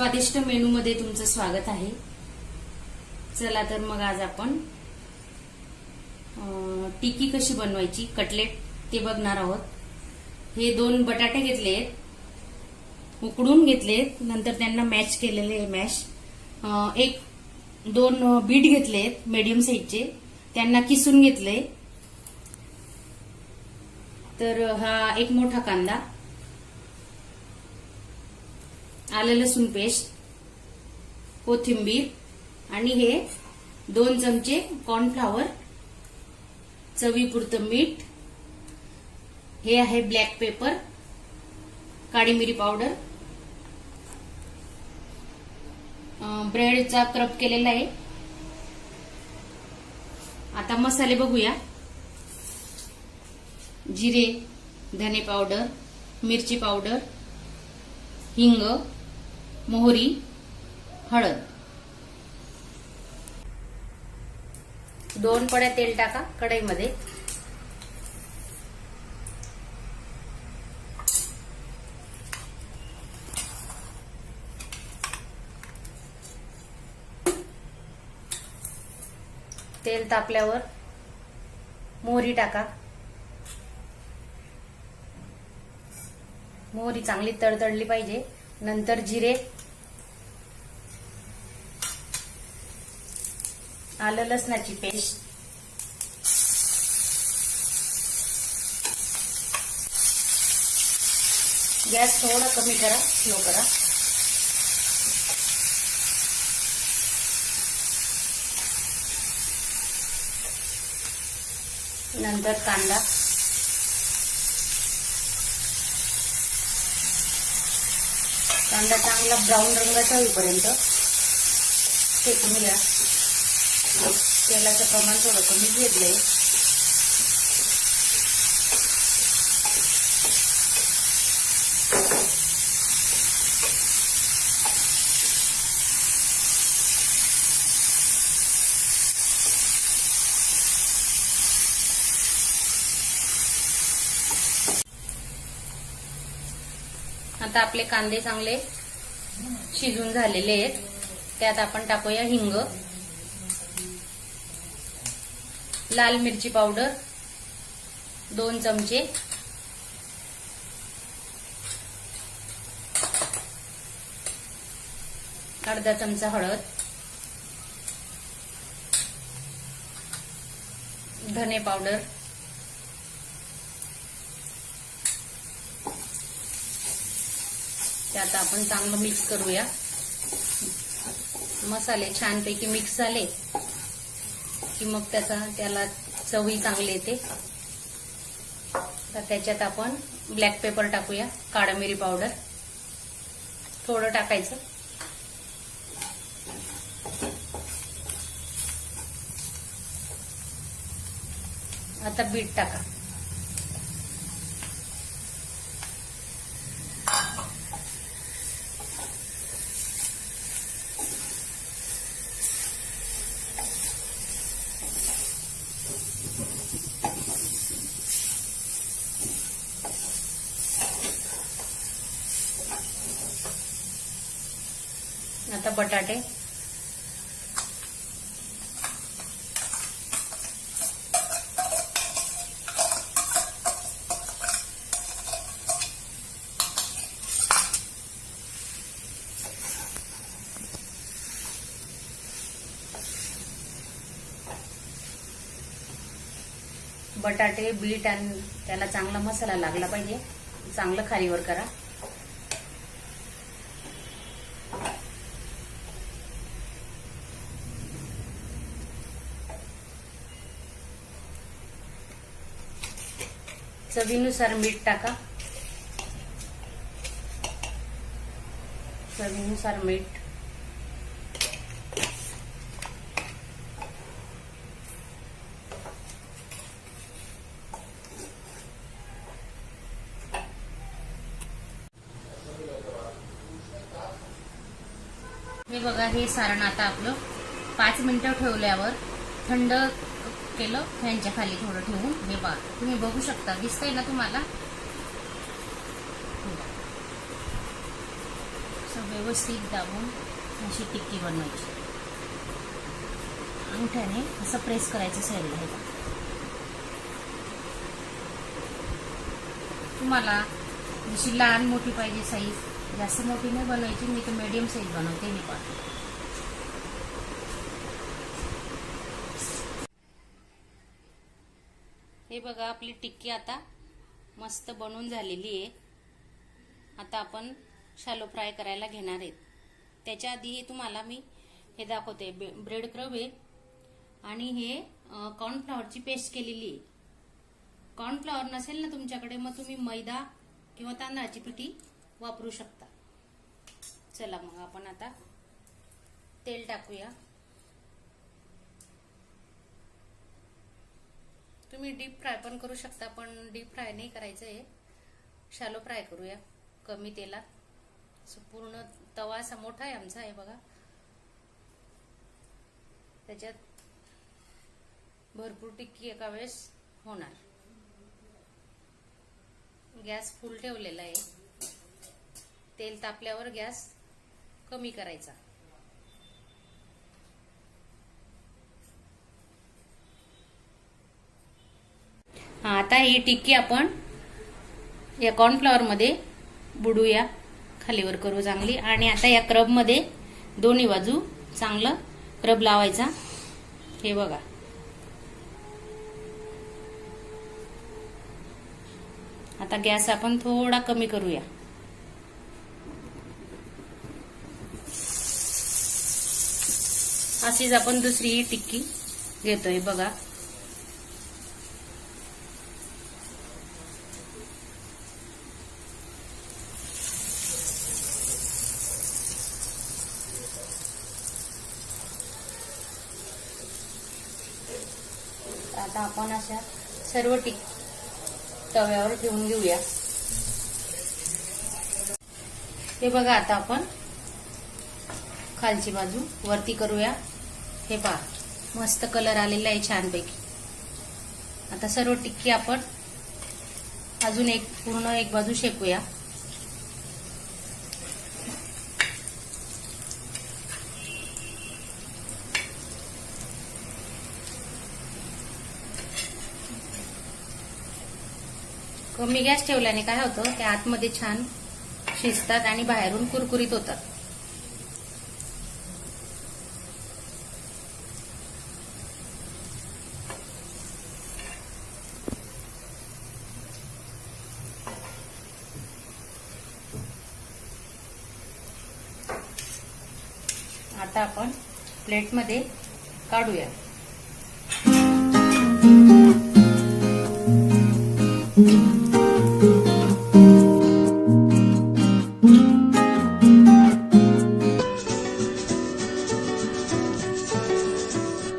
स्वादिष्ट मेनूमध्ये तुमचं स्वागत आहे. चला तर मग आज आपण टिकी कशी बनवायची कटलेट ते बघणार आहोत. हे दोन बटाटे घेतले आहेत. उकडून घेतलेत नंतर त्यांना मॅश केलेले आहे मॅश एक दोन बीट घेतलेत मीडियम साईजचे त्यांना किसून घेतले. तर हा एक मोठा कांदा. आलं लसूण पेस्ट कोथिंबीर आणि हे दोन चमचे कॉर्नफ्लावर चवीपुरतं मीठ हे आहे ब्लॅक पेपर काळी मिरी पावडर ब्रेडचा क्रप केलेला आहे. आता मसाले बघूया. जिरे धने पावडर मिरची पावडर हिंग मोहरी हळद. दोन पड्या तेल टाका कढईमध्ये. तेल तापल्यावर मोहरी टाका. मोहरी चांगली तडतडली पाहिजे. नंतर जिरे आलं लसणाची पेस्ट. गॅस थोडा कमी करा स्लो करा. नंतर कांदा. कांदा चांगला ब्राऊन रंगाचा होईपर्यंत शेकून घ्या. तेलाचं प्रमाण थोडं कमी घेतलंय आता आपले कांदे चांगले शिजून झालेले आहेत. त्यात आपण टाकूया हिंग. लाल मिरची पावडर दोन चमचे. अर्धा चमचा हळद. धने पावडर. त्यात आपण चांगलं मिक्स करूया. मसाले छानपैकी मिक्स झाले. की मग त्याचा त्याला चवही चांगली येते. तर त्याच्यात आपण ब्लॅक पेपर टाकूया काळा मिरी पावडर थोडं टाकायचं. आता बीट टाका. आता बटाटे. बटाटे बीट आणि त्याला चांगला मसाला लागला पाहिजे. चांगलं खारीवर करा. चवीनुसार मीठ टाका. चवीनुसार मीठ. हे बघा हे सारण आता आपलं पाच मिनिटं ठेवल्यावर थंड केलं फॅनच्या खाली थोडं ठेवून हे बघा. तुम्ही बघू शकता दिसतंय ना तुम्हाला? असं व्यवस्थित दाबून अशी टिक्की बनवायची. अंगठ्याने असं प्रेस करायचं साईडला हे तुम्हाला जशी लहान मोठी पाहिजे साईज जास्त मोठी नाही बनवायची मी तर मीडियम साईज बनवते मी पण. हे बघा आपली टिक्की आता मस्त बनून झालेली आहे. आता आपण शालो फ्राय करायला घेणार आहेत. त्याच्या आधी तुम्हाला मी हे दाखवते. ब्रेड क्रब आहे. आणि हे कॉर्नफ्लॉवरची पेस्ट केलेली आहे. कॉर्नफ्लॉवर नसेल ना तुमच्याकडे मग तुम्ही मैदा किंवा तांदळाची पिठी वापरू शकता. चला मग आपण आता तेल टाकूया. तुम्ही डीप फ्राय पण करू शकता पण डीप फ्राय नाही करायचं आहे शालो फ्राय करूया कमी तेलात. पूर्ण तवा असा मोठा आहे आमचा आहे बघा. त्याच्यात भरपूर टिक्की एका वेळेस होणार. गॅस फुल ठेवलेला आहे. तेल तापल्यावर गॅस कमी करायचा हा, आता ही टिक्की आपण या कॉर्नफ्लॉवरमध्ये बुडूया खालीवर करू चांगली. आणि आता या क्रबमध्ये दोन्ही बाजू चांगलं क्रब लावायचा. हे बघा. आता गॅस आपण थोडा कमी करूया. अशीच आपण दुसरी ही टिक्की घेतोय बघा. आता आपण अशा सर्व टिक तव्यावर ठेवून घेऊया. हे बघा आता आपण खालची बाजू वरती करूया. हे पहा मस्त कलर आलेला आहे छानपैकी. आता सर्व टिक्की आपण अजून एक पूर्ण एक बाजू शेकूया. कमी गॅस ठेवल्याने काय होतं ते आतमध्ये छान शिजतात आणि बाहेरून कुरकुरीत होतात. आता आपण प्लेटमध्ये काढूया.